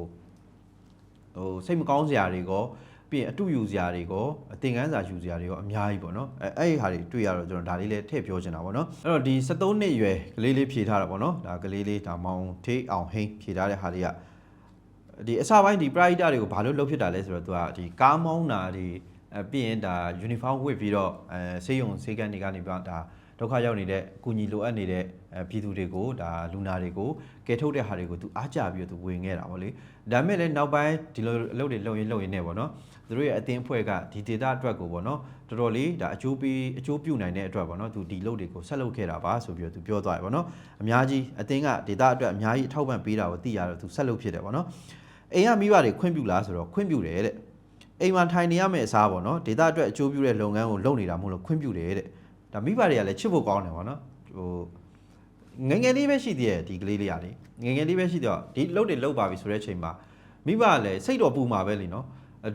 ဟိုစိတ်မကောင်းစရာတွေကောပြီးရင်အတူယူစရာတွေကောအသင်ခန်းစာယူစရာတွေကောအများကြီးပေါ့နော်အဲအဲ့ဒီဟာတွေတွေ့ရတော့ကျွန်တော်ဒါလေးလည်းထည့်ပြောချင်တာပေါ့နော်အဲ့တော့ဒီ73နှစ်ရွယ်ကလေးလေးဖြေထားတာပေါ့နော်ဒါကလေးလေးဒါမောင်ထေးအောင်ဟိန်းဖြေထားတဲ့ဟာတွေကဒီအစပိုင်းဒီ pride တွေကိုဘာလို့လုပ်ဖြစ်တာလဲဆိုတော့သူကဒီကားမောင်းတာဒီ အဲပြီးရင်ဒါ uniform ဝတ်ပြီးတော့အဲစေးရုံစေးကန်းတွေကနေပြီးတော့ဒါဒုက္ခရောက်နေတဲ့အကူအညီလိုအပ်နေတဲ့အဲပြည်သူတွေကိုဒါလူနာတွေကိုကယ်ထုတ်တဲ့ဟာတွေကိုသူအားကြပြီးတော့သူဝင်ခဲ့တာဗောလေဒါမဲ့လည်းနောက်ပိုင်းဒီလိုအလုပ်တွေလုပ်ရင်လုပ်ရင်ねဗောနော်သူတို့ရဲ့အသင်းအဖွဲ့ကဒီ data အတွက်ကိုဗောနော်တော်တော်လေးဒါအကျိုးပေးအကျိုးပြုနိုင်တဲ့အတွက်ဗောနော်သူဒီလုပ်တွေကိုဆက်လုပ်ခဲ့တာပါဆိုပြီးတော့သူပြောသွားတယ်ဗောနော်အများကြီးအသင်းက data အတွက်အများကြီးအထောက်ပံ့ပေးတာကိုသိရတော့သူဆက်လုပ်ဖြစ်တယ်ဗောနော်အိမ်ကမိဘတွေခွင့်ပြုလားဆိုတော့ခွင့်ပြုတယ်တဲ့ အိမ်မှာထိုင်နေရမယ့်အစားပေါ့နော်ဒေတာအတွက်အကျိုးပြုတဲ့လုပ်ငန်းကိုလုပ်နေတာမဟုတ်လို့ခွင့်ပြုတယ်တဲ့ဒါမိဘတွေကလည်းချစ်ဖို့ကောင်းတယ်ပေါ့နော်ဟိုငယ်ငယ်လေးပဲရှိသေးတယ်ဒီကလေးလေးကလေငယ်ငယ်လေးပဲရှိတော့ဒီလုပ်တွေလုပ်ပါပြီဆိုတဲ့အချိန်မှာမိဘကလည်းစိတ်တော်ပူမှာပဲလीနော်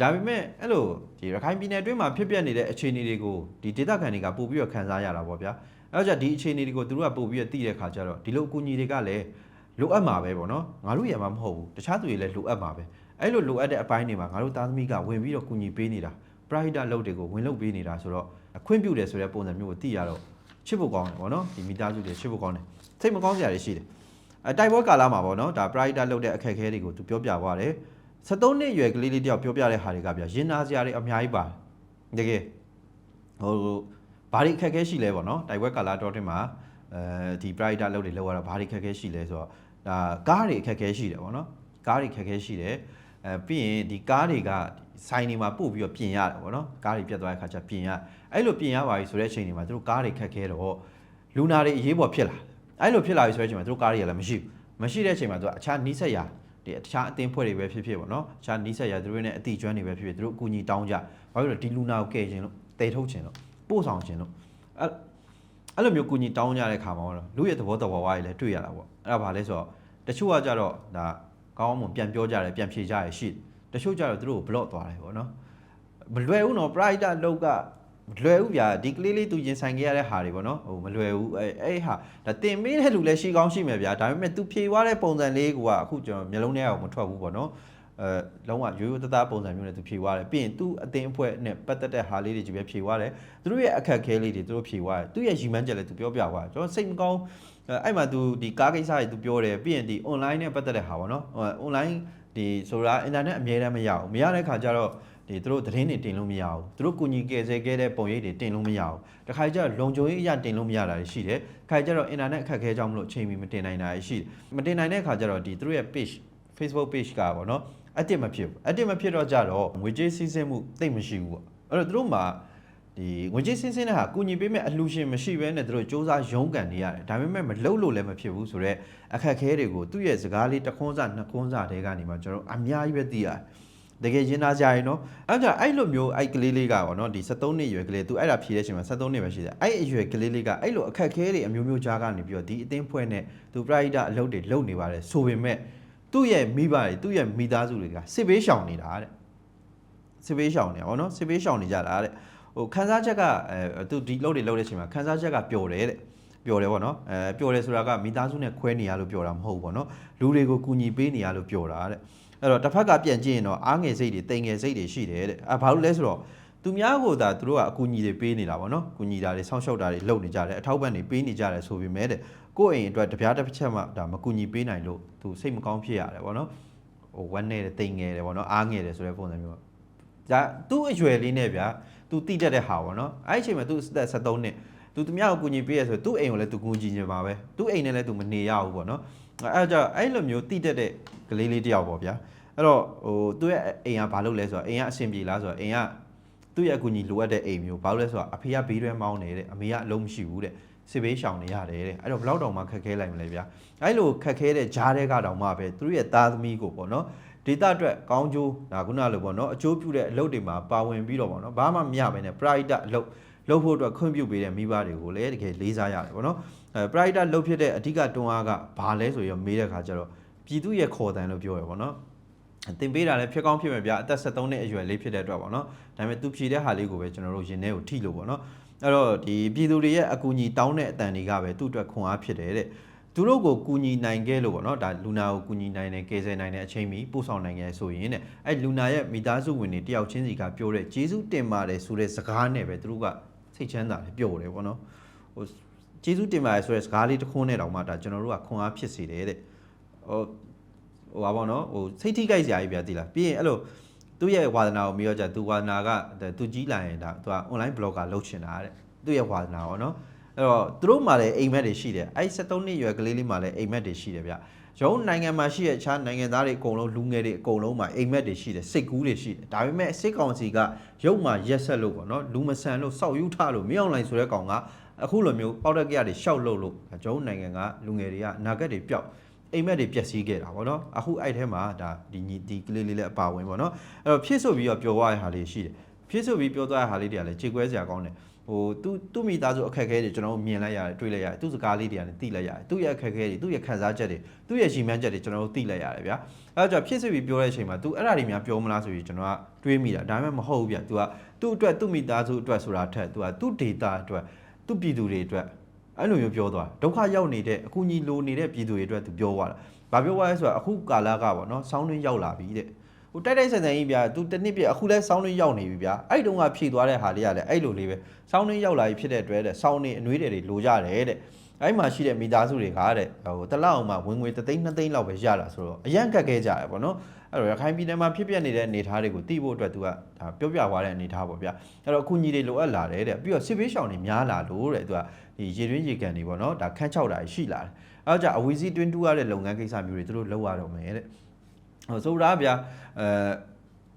ဒါပေမဲ့အဲ့လိုဒီရခိုင်ပြည်နယ်အတွင်းမှာဖြစ်ပျက်နေတဲ့အခြေအနေတွေကိုဒီဒေတာခံတွေကပို့ပြီးတော့ခံစားရတာပေါ့ဗျာအဲ့တော့ဒီအခြေအနေတွေကိုသူတို့ကပို့ပြီးတော့သိတဲ့ခါကျတော့ဒီလိုအကူအညီတွေကလည်းလိုအပ်မှာပဲပေါ့နော်ငါတို့ရမှာမဟုတ်ဘူးတခြားသူတွေလည်းလိုအပ်မှာပဲ အဲ့လိုလိုအပ်တဲ့အပိုင်းတွေမှာငါတို့သားသမီးကဝင်ပြီးတော့ကူညီပေးနေတာ private လုပ်တွေကိုဝင်လုပ်ပေးနေတာဆိုတော့အခွင့်ပြုတယ်ဆိုတဲ့ပုံစံမျိုးကိုသိရတော့ချစ်ဖို့ကောင်းတယ်ဗောနော်ဒီမိသားစုတွေချစ်ဖို့ကောင်းတယ်စိတ်မကောင်းစရာတွေရှိတယ်အတိုက်ပွဲကာလမှာဗောနော်ဒါ private လုပ်တဲ့အခက်အခဲတွေကိုသူပြောပြသွားတယ်73နှစ်အရွယ်ကလေးလေးတယောက်ပြောပြတဲ့ဟာတွေကဗျရင်နာစရာတွေအများကြီးပါတယ်တကယ်ဟိုဘာတွေအခက်အခဲရှိလဲဗောနော်တိုက်ပွဲကာလတော့တင်မှာအဲဒီ private လုပ်တွေလောက်ရတာဘာတွေအခက်အခဲရှိလဲဆိုတော့ဒါကားတွေအခက်အခဲရှိတယ်ဗောနော်ကားတွေအခက်အခဲရှိတယ် အဲပြီးရင်ဒီကားတွေကဆိုင်တွေမှာပို့ပြီးတော့ပြင်ရတယ်ပေါ့နော်ကားတွေပြတ်သွားတဲ့ခါကျပြင်ရအဲ့လိုပြင်ရပါပြီဆိုတဲ့အချိန်တွေမှာသူတို့ကားတွေခက်ခဲတော့လူနာတွေအရေးပေါ်ဖြစ်လာအဲ့လိုဖြစ်လာပြီဆိုတဲ့အချိန်မှာသူတို့ကားတွေကလည်းမရှိဘူးမရှိတဲ့အချိန်မှာသူကအခြားနီးစက်ရဒီအခြားအသင်းဖွဲ့တွေပဲဖြစ်ဖြစ်ပေါ့နော်အခြားနီးစက်ရသူတို့နဲ့အတိကျွမ်းတွေပဲဖြစ်ဖြစ်သူတို့အကူအညီတောင်းကြဘာလို့လဲဒီလူနာကိုကယ်ခြင်းလို့တဲထုတ်ခြင်းလို့ပို့ဆောင်ခြင်းလို့အဲ့အဲ့လိုမျိုးကူညီတောင်းကြတဲ့ခါမှာတော့လူရဲ့သဘောတဘာဝတွေလည်းတွေ့ရတာပေါ့အဲ့ဒါဘာလဲဆိုတော့တချို့ကကြတော့ဒါ ကောင်းမှပြန်ပြောကြတယ်ပြန်ဖြေကြရရှိတချို့ကြတော့သူတို့ကို block သွားတယ်ပေါ့နော်မလွယ်ဘူးနော် pride လောက်ကမလွယ်ဘူးဗျာဒီကလေးလေးသူရင်ဆိုင်ခဲ့ရတဲ့ဟာတွေပေါ့နော်ဟိုမလွယ်ဘူးအဲအဲ့ဟာဒါတင်မေးတဲ့လူလည်းရှိကောင်းရှိမယ်ဗျာဒါပေမဲ့ तू ဖြေသွားတဲ့ပုံစံလေးကအခုကျွန်တော်မျိုးလုံးထဲအောင်မထွက်ဘူးပေါ့နော် အဲလုံးဝရိုးရိုးသားသားပုံစံမျိုးနဲ့သူဖြေသွားတယ်ပြီးရင်သူ့အသင်းအဖွဲ့နဲ့ပတ်သက်တဲ့ဟာလေးတွေကြီးပဲဖြေသွားတယ်သူတို့ရဲ့အခက်အခဲလေးတွေသူတို့ဖြေသွားတယ်သူ့ရဲ့ရီမန်းချက်လည်းသူပြောပြသွားတယ်ကျွန်တော်စိတ်မကောင်းအဲ့မှာ तू ဒီကားကိစ္စတွေ तू ပြောတယ်ပြီးရင်ဒီ online နဲ့ပတ်သက်တဲ့ဟာပေါ့နော် online ဒီဆိုတာ internet အမြဲတမ်းမရဘူးမရတဲ့ခါကျတော့ဒီသူတို့သတင်းတွေတင်လို့မရဘူးသူတို့ကုညီကယ်ဆယ်ခဲ့တဲ့ပုံရိပ်တွေတင်လို့မရဘူးတခါကျတော့လုံခြုံရေးအရတင်လို့မရတာရှိတယ်ခါကျတော့ internet အခက်အခဲကြောင့်မလို့အချိန်မီမတင်နိုင်တာရှိတယ်မတင်နိုင်တဲ့ခါကျတော့ဒီသူတို့ရဲ့ page Facebook page ကပေါ့နော် အတစ်မဖြစ်ဘူးအတစ်မဖြစ်တော့ကြတော့ငွေကြေးစီးဆင်းမှုတိတ်မရှိဘူးပေါ့အဲ့တော့သူတို့မှာဒီငွေကြေးစင်းစင်းတဲ့ဟာကုညီပေးမဲ့အလှူရှင်မရှိဘဲနဲ့သူတို့စ조사ရုံးကန်နေရတယ်ဒါပေမဲ့မလှုပ်လို့လည်းမဖြစ်ဘူးဆိုတော့အခက်အခဲတွေကိုသူ့ရဲ့စကားလေးတစ်ခွန်းစနှစ်ခွန်းစတဲကနေမှကျွန်တော်အများကြီးပဲသိရတယ်တကယ်ရင်းသားကြရင်နော်အဲ့ကြောင့်အဲ့လိုမျိုးအဲ့ကလေးလေးကပေါ့နော်ဒီ73နှစ်အရွယ်ကလေးသူအဲ့ဒါဖြေတဲ့အချိန်မှာ73နှစ်ပဲရှိတယ်အဲ့အရွယ်ကလေးလေးကအဲ့လိုအခက်ခဲတွေအမျိုးမျိုးကြားကနေပြီးတော့ဒီအသင်းဖွဲ့နဲ့သူပရိုက်တာအလုပ်တွေလုပ်နေပါတယ်ဆိုပေမဲ့ သူ့ရဲ့မိဘတွေသူ့ရဲ့မိသားစုတွေကစစ်ဘေးရှောင်နေတာတဲ့စစ်ဘေးရှောင်နေပါဘောနော်စစ်ဘေးရှောင်နေကြတာတဲ့ဟိုခန်းစားချက်ကအဲသူဒီလုပ်တွေလုပ်တဲ့အချိန်မှာခန်းစားချက်ကပျော်တယ်တဲ့ပျော်တယ်ပေါ့နော်အဲပျော်တယ်ဆိုတာကမိသားစုနဲ့ခွဲနေရလို့ပျော်တာမဟုတ်ဘူးပေါ့နော်လူတွေကိုကူညီပေးနေရလို့ပျော်တာတဲ့အဲ့တော့တစ်ဖက်ကပြန်ကြည့်ရင်တော့အားငယ်စိတ်တွေတိမ်ငယ်စိတ်တွေရှိတယ်တဲ့အဲဘာလို့လဲဆိုတော့ သူများကိုသာသူတို့ကအကူညီတွေပေးနေတာပေါ့နော်ကူညီတာတွေဆောင်းရှောက်တာတွေလုပ်နေကြတယ်အထောက်ပံ့တွေပေးနေကြတယ်ဆိုပေမဲ့တဲ့ကိုယ့်အိမ်အတွက်တပြားတစ်ချက်မှဒါမကူညီပေးနိုင်လို့သူစိတ်မကောင်းဖြစ်ရတယ်ပေါ့နော်ဟိုဝမ်းနေတယ်တိမ်ငယ်တယ်ပေါ့နော်အားငယ်တယ်ဆိုတဲ့ပုံစံမျိုးဒါသူ့အရွယ်လေးနဲ့ဗျာသူတိတတ်တဲ့ဟာပေါ့နော်အဲ့ဒီအချိန်မှာသူအသက်73နှစ်သူသူများကိုကူညီပေးရဆိုသူ့အိမ်ကိုလည်းသူကူညီနေပါပဲသူ့အိမ်နဲ့လည်းသူမနေရဘူးပေါ့နော်အဲ့ဒါကြောင့်အဲ့လိုမျိုးတိတတ်တဲ့ကလေးလေးတယောက်ပေါ့ဗျာအဲ့တော့ဟိုသူ့ရဲ့အိမ်ကဘာလုပ်လဲဆိုတော့အိမ်ကအဆင်ပြေလားဆိုတော့အိမ်က သူ့ရဲ့အကူညီလိုအပ်တဲ့အိမ်မျိုးဘာလို့လဲဆိုတော့အဖေကဘေးတွဲမောင်းနေတဲ့အမေကအလုံးမရှိဘူးတဲ့စစ်ဘေးရှောင်နေရတယ်တဲ့အဲ့တော့ဘယ်လောက်တောင်မှခက်ခဲလိုက်မလဲဗျာအဲ့လိုခက်ခဲတဲ့ဂျားတဲ့ကတောင်မှပဲသူတို့ရဲ့သားသမီးကိုပေါ့နော်ဒေတာအတွက်ကောင်းကျိုးဒါခုနလိုပေါ့နော်အကျိုးပြုတဲ့အလုပ်တွေမှာပါဝင်ပြီးတော့ပေါ့နော်ဘာမှမရဘဲနဲ့ private အလုပ်လုပ်ဖို့အတွက်ခွင့်ပြုပေးတဲ့မိဘတွေကိုလည်းတကယ်လေးစားရတယ်ပေါ့နော်အဲ private လုပ်ဖြစ်တဲ့အဓိကတွန်းအားကဘာလဲဆိုရင်မေးတဲ့ခါကျတော့ပြည်သူရဲ့ခေါ်တန်လို့ပြောရပေါ့နော် တင်ပေးတာလည်းဖြစ်ကောင်းဖြစ်မယ်ဗျာအသက်73နှစ်အရွယ်လေးဖြစ်တဲ့အတွက်ပေါ့နော်ဒါပေမဲ့သူဖြေတဲ့ဟာလေးကိုပဲကျွန်တော်တို့ရင်ထဲကိုထိလို့ပေါ့နော်အဲ့တော့ဒီပြည်သူတွေရဲ့အကူအညီတောင်းတဲ့အတန်တွေကပဲသူ့အတွက်ခွန်အားဖြစ်တယ်တဲ့သူတို့ကိုကူညီနိုင်ခဲ့လို့ပေါ့နော်ဒါလူနာကိုကူညီနိုင်တယ်ကယ်ဆယ်နိုင်တဲ့အချိန်မီပို့ဆောင်နိုင်ခဲ့ဆိုရင်တဲ့အဲ့လူနာရဲ့မိသားစုဝင်တွေတယောက်ချင်းစီကပြောတဲ့ဂျေစုတင်ပါတယ်ဆိုတဲ့စကားနဲ့ပဲသူတို့ကစိတ်ချမ်းသာတယ်ပြောတယ်ပေါ့နော်ဟိုဂျေစုတင်ပါတယ်ဆိုတဲ့စကားလေးတစ်ခွန်းနဲ့တောင်မှဒါကျွန်တော်တို့ကခွန်အားဖြစ်စေတယ်တဲ့ဟို ဟိုပါပေါ့နော်ဟိုစိတ်ထိကြိုက်စရာကြီးပြသိလားပြီးရင်အဲ့လိုသူ့ရဲ့ဝါဒနာကိုမြင်ရကြသူဝါဒနာကသူကြီးလာရင်ဒါသူက online blogger လုပ်ချင်တာတဲ့သူ့ရဲ့ဝါဒနာပေါ့နော်အဲ့တော့သူတို့မှလည်းအိမ်မက်တွေရှိတယ်အဲ့73နှစ်ရွယ်ကလေးလေးမှလည်းအိမ်မက်တွေရှိတယ်ဗျရုံးနိုင်ငံမှာရှိတဲ့အခြားနိုင်ငံသားတွေအကုန်လုံးလူငယ်တွေအကုန်လုံးမှာအိမ်မက်တွေရှိတယ်စိတ်ကူးတွေရှိတယ်ဒါပေမဲ့စစ်ကောင်စီကရုပ်မှာရက်ဆက်လို့ပေါ့နော်လူမဆန်လို့စောက်ယူထားလို့မင်းအောင်လိုင်းဆိုတဲ့ကောင်ကအခုလိုမျိုးပေါက်တက်ကြရတွေရှောက်လို့လို့ရုံးနိုင်ငံကလူငယ်တွေကအနာဂတ်တွေပျောက် အိမ်မက်တွေပျက်စီးခဲ့တာပေါ့နော်အခုအဲ့ထဲမှာဒါဒီညီဒီကလေးလေးလည်းအပါဝင်ပေါ့နော်အဲ့တော့ဖြစ်ဆိုပြီးတော့ပျော်သွားတဲ့ဟာလေးရှိတယ်ဖြစ်ဆိုပြီးပြောသွားတဲ့ဟာလေးတွေကလည်းခြေကွဲစရာကောင်းတယ် ဟိုသူသူ့မိသားစုအခက်အခဲတွေကျွန်တော်တို့မြင်လိုက်ရတယ်တွေ့လိုက်ရတယ်သူ့စကားလေးတွေကလည်းသိလိုက်ရတယ်သူ့ရဲ့အခက်အခဲတွေသူ့ရဲ့ခံစားချက်တွေသူ့ရဲ့ရှင်မှန်းချက်တွေကျွန်တော်တို့သိလိုက်ရတယ်ဗျာအဲဒါကြောင့်ဖြစ်စစ်ပြီးပြောတဲ့အချိန်မှာ तू အဲ့ဒါတွေများပြောမလားဆိုပြီးကျွန်တော်ကတွေးမိတာဒါပေမဲ့မဟုတ်ဘူးဗျ तू ကသူ့အတွက်သူ့မိသားစုအတွက်ဆိုတာထက် तू ကသူ့ data အတွက်သူ့ပြည်သူတွေအတွက် အဲ့လိုမျိုးပြောသွားဒုက္ခရောက်နေတဲ့အကူအညီလိုနေတဲ့ပြည်သူတွေအတွက် तू ပြောသွားတာဘာပြောသွားလဲဆိုတော့အခုကာလကပေါ့နော်ဆောင်းတွင်းရောက်လာပြီတဲ့ဟိုတိုက်တိုက်ဆန်ဆန်ကြီးဗျာ तू တစ်နှစ်ပြည့်အခုလဲစောင်းတွင်းရောက်နေပြီဗျာအဲ့တုန်းကဖြည့်သွားတဲ့ဟာလေးကလည်းအဲ့လိုလေးပဲစောင်းတွင်းရောက်လာပြီဖြစ်တဲ့အတွက်တဲ့စောင်းနေအနှွေးတွေလိုကြတယ်တဲ့ အဲ့မှာရှိတဲ့မိသားစုတွေကတဲ့ဟိုတစ်လောက်အောင်မှဝင်ငွေ3သိန်း2သိန်းလောက်ပဲရတာဆိုတော့အရန်ကတ်ခဲ့ကြရပေါ့နော်အဲ့တော့ရခိုင်ပြည်နယ်မှာဖြစ်ပျက်နေတဲ့အနေအထားတွေကိုသိဖို့အတွက် तू ကဒါပြောပြသွားတဲ့အနေအထားပေါ့ဗျာအဲ့တော့အခုညီတွေလိုအပ်လာတယ်တဲ့ပြီးတော့စစ်ဘေးရှောင်တွေများလာလို့တဲ့ तू ကဒီရေတွင်းရေကန်တွေပေါ့နော်ဒါခန်းချောက်တာရှိလာတယ်အဲ့တော့じゃအဝီစီတွင်းတူးရတဲ့လုပ်ငန်းကိစ္စမျိုးတွေသူတို့လုပ်ရတော့မယ်တဲ့ ဟိုဆိုတာဗျာအဲ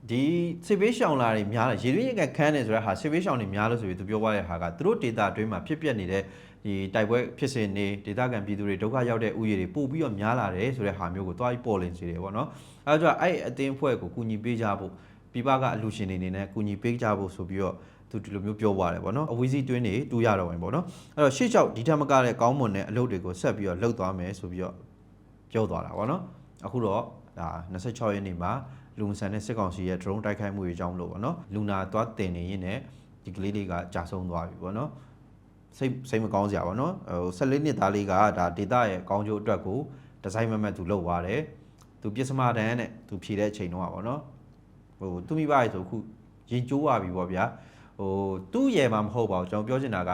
ဒီစစ်ဘေးရှောင်လာတွေများတယ်ရေရွေးရကခန်းနေဆိုတဲ့ဟာစစ်ဘေးရှောင်တွေများလို့ဆိုပြီးသူပြောသွားတဲ့ဟာကသူတို့ဒေတာအတွင်းမှာဖြစ်ပျက်နေတဲ့ ဒီတိုက်ပွဲဖြစ်စဉ်တွေဒေတာကန်ပြည်သူတွေဒုက္ခရောက်တဲ့ဥယျာဉ်တွေပို့ပြီးတော့များလာတယ်ဆိုတဲ့ဟာမျိုးကိုတွားပြီးပေါ်လင်စေတယ်ပေါ့နော်အဲဒါကြောင့်အဲ့အတင်းဖွဲ့ကိုကူညီပေးကြဖို့ပြပကအလူရှင်တွေအနေနဲ့ကူညီပေးကြဖို့ဆိုပြီးတော့သူဒီလိုမျိုးပြောသွားတယ်ပေါ့နော်အဝီစီတွင်းတွေတူရတော့ဝင်ပေါ့နော်အဲ့တော့ရှေ့လျှောက်ဒီထက်မကတဲ့ကောင်းမွန်တဲ့အလုပ်တွေကိုဆက်ပြီးတော့လှုပ်သွားမယ်ဆိုပြီးတော့ပြောသွားတာပေါ့နော်အခုတော့ဒါ26ရက်နေ့မှာလူမဆန်တဲ့စစ်ကောင်စီရဲ့ drone တိုက်ခိုက်မှုတွေကြောင့်လို့ပေါ့နော်လူနာသွားတင်နေရင်လည်းဒီကလေးလေးကကြာဆုံးသွားပြီပေါ့နော် စိတ်စိတ်မကောင်းစရာပေါ့နော်ဟို14နှစ်သားလေးကဒါဒေတာရဲ့ကောင်းကျိုးအတွက်ကိုဒီဇိုင်းမမတ်သူလုပ်သွားတယ်သူပြစ်စမတန်းနဲ့သူဖြေတဲ့အချိန်တော့ပေါ့နော်ဟိုသူမိဘရဲ့ဆိုခုရင်ကျိုးသွားပြီပေါ့ဗျာဟိုသူ့ရဲ့မှာမဟုတ်ပါဘူးကျွန်တော်ပြောချင်တာက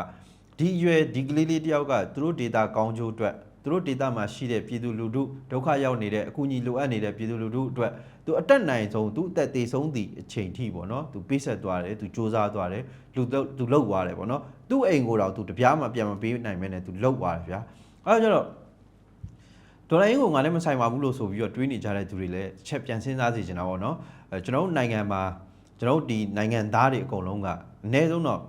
ဒီအရွယ်ဒီကလေးလေးတယောက်ကသူတို့ဒေတာကောင်းကျိုးအတွက် သူတို့ဒေတာမှာရှိတဲ့ပြည်သူလူထုဒုက္ခရောက်နေတဲ့အကူအညီလိုအပ်နေတဲ့ပြည်သူလူထုအတွက်သူအတက်နိုင်ဆုံးသူအသက်သေးဆုံးသည့်အချိန်ထိပေါ့နော်သူပေးဆက်သွားတယ်သူစူးစမ်းသွားတယ်လူသူလှုပ်သွားတယ်ပေါ့နော်သူ့အိမ်ကိုတော့သူတပြားမှပြန်မပေးနိုင်မဲနဲ့သူလှုပ်သွားတယ်ဗျာအဲဒါကြတော့ဒေါ်လာရင်းကိုငါလည်းမဆိုင်ပါဘူးလို့ဆိုပြီးတော့တွေးနေကြတဲ့သူတွေလည်းချက်ပြန်စဉ်းစားစီချင်တာပေါ့နော်အဲကျွန်တော်တို့နိုင်ငံမှာကျွန်တော်တို့ဒီနိုင်ငံသားတွေအကုန်လုံးကအနည်းဆုံးတော့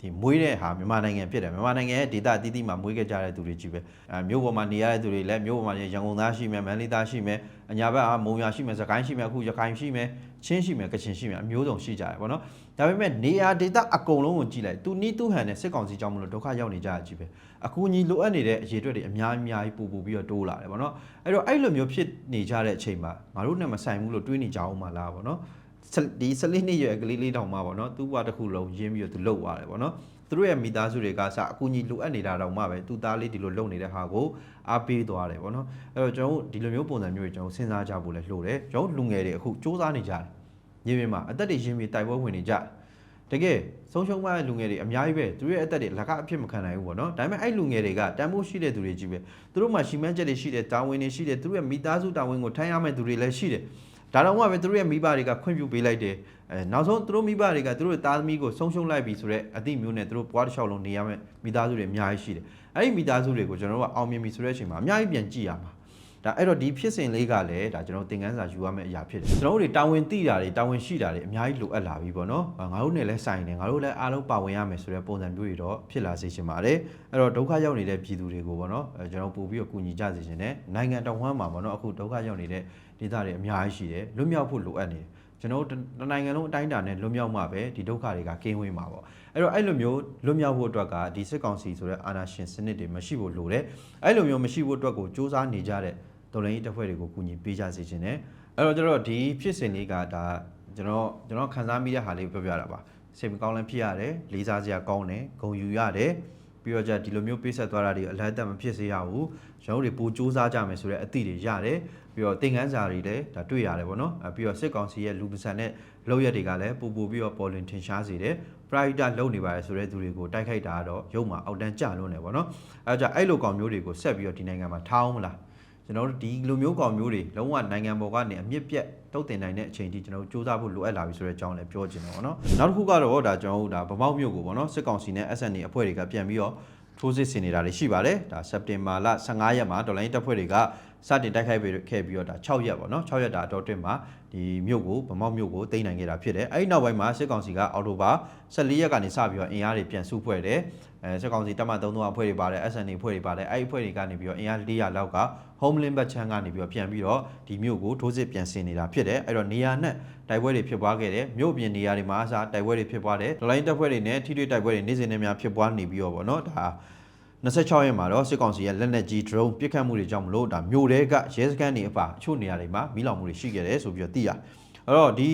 ဒီမွေးတဲ့ဟာမြန်မာနိုင်ငံဖြစ်တယ်မြန်မာနိုင်ငံရဲ့ဒေသအသီးသီးမှာမွေးခဲ့ကြတဲ့သူတွေကြီးပဲအဲမြို့ပေါ်မှာနေရတဲ့သူတွေလည်းမြို့ပေါ်မှာရန်ကုန်သားရှိမယ်မန္တလေးသားရှိမယ်အညာဘက်အားမုံရွာရှိမယ်စကိုင်းရှိမယ်အခုရခိုင်ရှိမယ်ချင်းရှိမယ်ကချင်ရှိမယ်အမျိုးစုံရှိကြတယ်ပေါ့နော်ဒါပေမဲ့နေရာဒေသအကုန်လုံးကိုကြည့်လိုက်သူနီးသူဟန်နဲ့စစ်ကောင်စီကြောင့်မလို့ဒုက္ခရောက်နေကြတာကြီးပဲအခုညီလိုအပ်နေတဲ့အရေးအတွက်တွေအများအများကြီးပူပူပြီးတော့တိုးလာတယ်ပေါ့နော်အဲ့တော့အဲ့လိုမျိုးဖြစ်နေကြတဲ့အချိန်မှာငါတို့နဲ့မဆိုင်ဘူးလို့တွေးနေကြအောင်မလားပေါ့နော် ဒီစလင်းနှစ်ရွယ်ကလေးလေးတောင်မှပေါ့နော်သူ့ဘဝတစ်ခုလုံးရင်းပြီးတော့သူလှုပ်သွားတယ်ပေါ့နော်သူတို့ရဲ့မိသားစုတွေကစအကူကြီးလိုအပ်နေတာတောင်မှပဲသူ့သားလေးဒီလိုလှုပ်နေတဲ့ဟာကိုအားပေးသွားတယ်ပေါ့နော်အဲ့တော့ကျွန်တော်တို့ဒီလိုမျိုးပုံစံမျိုးတွေကျွန်တော်စဉ်းစားကြဖို့လဲလှို့တယ်ကျွန်တော်လူငယ်တွေအခုစူးစမ်းနေကြတယ်ညီမမှာအသက်တွေရင်းပြီးတိုက်ပွဲဝင်နေကြတယ်တကယ်ဆုံးရှုံးမှတဲ့လူငယ်တွေအများကြီးပဲသူတို့ရဲ့အသက်တွေလက်ကအဖြစ်မခံနိုင်ဘူးပေါ့နော်ဒါပေမဲ့အဲ့လူငယ်တွေကတန်ဖိုးရှိတဲ့သူတွေကြီးပဲသူတို့မှာရှီမန်းချက်တွေရှိတယ်တာဝန်တွေရှိတယ်သူတို့ရဲ့မိသားစုတာဝန်ကိုထမ်းရမယ့်သူတွေလည်းရှိတယ် ဒါတော့မှပဲသူတို့ရဲ့မိဘတွေကခွင့်ပြုပေးလိုက်တယ်အဲနောက်ဆုံးသူတို့မိဘတွေကသူတို့ရဲ့သားသမီးကိုဆုံးရှုံးလိုက်ပြီဆိုတော့အသည့်မျိုးနဲ့သူတို့ဘွားတစ်လျှောက်လုံးနေရမယ့်မိသားစုတွေအများကြီးရှိတယ်အဲ့ဒီမိသားစုတွေကိုကျွန်တော်တို့ကအောင်မြင်ပြီဆိုတဲ့အချိန်မှာအများကြီးပြန်ကြည့်ရမှာ ဒါအဲ့တော့ဒီဖြစ်စဉ်လေးကလည်းဒါကျွန်တော်သင်ခန်းစာယူရမယ့်အရာဖြစ်တယ်ကျွန်တော်တို့တွေတာဝန်သိတာတွေတာဝန်ရှိတာတွေအများကြီးလိုအပ်လာပြီပေါ့နော်ငါတို့နဲ့လည်းဆိုင်တယ်ငါတို့လည်းအားလုံးပါဝင်ရမယ်ဆိုတဲ့ပုံစံမျိုးတွေတော့ဖြစ်လာစေချင်ပါတယ်အဲ့တော့ဒုက္ခရောက်နေတဲ့ပြည်သူတွေကိုပေါ့နော်အဲကျွန်တော်ပို့ပြီးတော့ကူညီကြစေချင်တယ်နိုင်ငံတော်ဝမ်းမှာပေါ့နော်အခုဒုက္ခရောက်နေတဲ့ဒေသတွေအများကြီးရှိတယ်လွတ်မြောက်ဖို့လိုအပ်နေတယ် ကျွန်တော်တို့တနိုင်ငံလုံးအတိုင်းအတာနဲ့လွတ်မြောက်မှပဲဒီဒုက္ခတွေကကင်းဝေးမှာပေါ့အဲ့တော့အဲ့လိုမျိုးလွတ်မြောက်ဖို့အတွက်ကဒီစစ်ကောင်စီဆိုတဲ့အာဏာရှင်စနစ်တွေမရှိဖို့လိုတယ်အဲ့လိုမျိုးမရှိဖို့အတွက်ကိုစူးစမ်းနေကြတဲ့တော်လိုင်းတပ်ဖွဲ့တွေကိုကူညီပေးကြစေချင်တယ်အဲ့တော့ကျွန်တော်ဒီဖြစ်စဉ်လေးကဒါကျွန်တော်ကျွန်တော်ခန်းစားမိတဲ့ဟာလေးကိုပြောပြတာပါစိတ်မကောင်းလည်းဖြစ်ရတယ်လေးစားစရာကောင်းတယ်ဂုဏ်ယူရတယ်ပြီးတော့じゃဒီလိုမျိုးပေးဆက်သွားတာတွေအလတ်တက်မဖြစ်စေရဘူး ကျွန်တော်တို့တွေပိုစူးစမ်းကြမယ်ဆိုတဲ့အသည့်တွေရတယ်ပြီးတော့သင်ခန်းစာတွေလည်းဒါတွေ့ရတယ်ပေါ့နော်အဲပြီးတော့စစ်ကောင်စီရဲ့လူပစံနဲ့လောက်ရက်တွေကလည်းပူပူပြီးတော့ပေါ်လွင်ထင်ရှားစေတယ်ပရိုက်တာလုံနေပါတယ်ဆိုတဲ့သူတွေကိုတိုက်ခိုက်တာကတော့ရုပ်မှာအောက်တန်းကျလွန်းတယ်ပေါ့နော်အဲဒါကြောင့်အဲ့လိုကောင်မျိုးတွေကိုဆက်ပြီးတော့ဒီနိုင်ငံမှာထားအောင်မလားကျွန်တော်တို့ဒီလိုမျိုးကောင်မျိုးတွေလုံးဝနိုင်ငံပေါ်ကနေအမြင့်ပြတ်တုတ်တင်နိုင်တဲ့အချိန်ထိကျွန်တော်တို့စူးစမ်းဖို့လိုအပ်လာပြီဆိုတဲ့အကြောင်းလည်းပြောချင်တယ်ပေါ့နော်နောက်တစ်ခုကတော့ဒါကျွန်တော်တို့ဒါဗမောက်မြို့ကိုပေါ့နော်စစ်ကောင်စီနဲ့ SNA အဖွဲ့တွေကပြန်ပြီးတော့ ထိုးစစ်ဆင်နေတာတွေရှိပါတယ်ဒါစက်တင်ဘာလ15ရက်မှာဒေါ်လာရင်းတပ်ဖွဲ့တွေက စတင်တိုက်ခိုက်ခဲ့ပြီးတော့ဒါ6ရက်ပေါ့နော်6ရက်တာအတော်တွင်းမှာဒီမြို့ကိုဗမောက်မြို့ကိုသိမ်းနိုင်ခဲ့တာဖြစ်တယ်အဲဒီနောက်ပိုင်းမှာစစ်ကောင်စီကအော်တိုဘာ14ရက်ကနေစပြီးတော့အင်အားတွေပြန်စုဖွဲ့တယ်အဲစစ်ကောင်စီတပ်မ33အဖွဲ့တွေပါတယ် SNA အဖွဲ့တွေပါတယ်အဲဒီအဖွဲ့တွေကနေပြီးတော့အင်အား400လောက်က Homeland ဘက်ချမ်းကနေပြီးတော့ပြန်ပြီးတော့ဒီမြို့ကိုထိုးစစ်ပြန်ဆင်နေတာဖြစ်တယ်အဲ့တော့နေရာနဲ့တိုက်ပွဲတွေဖြစ်ပွားခဲ့တယ်မြို့ပြင်နေရာတွေမှာအစားတိုက်ပွဲတွေဖြစ်ပွားတယ်ဒလိုင်းတပ်ဖွဲ့တွေနဲ့ထိတွေ့တိုက်ပွဲတွေနေ့စဉ်နဲ့များဖြစ်ပွားနေပြီးတော့ဗောနော်ဒါ 26ရက်မှာတော့စစ်ကောင်စီရဲ့လက်နက်ကြီး drone ပစ်ခတ်မှုတွေကြောင့်မလို့ဒါမြို့တဲကရဲစခန်းတွေအပါအချို့နေရာတွေမှာမိလောင်မှုတွေရှိခဲ့တယ်ဆိုပြီးတော့သိရအဲ့တော့ဒီ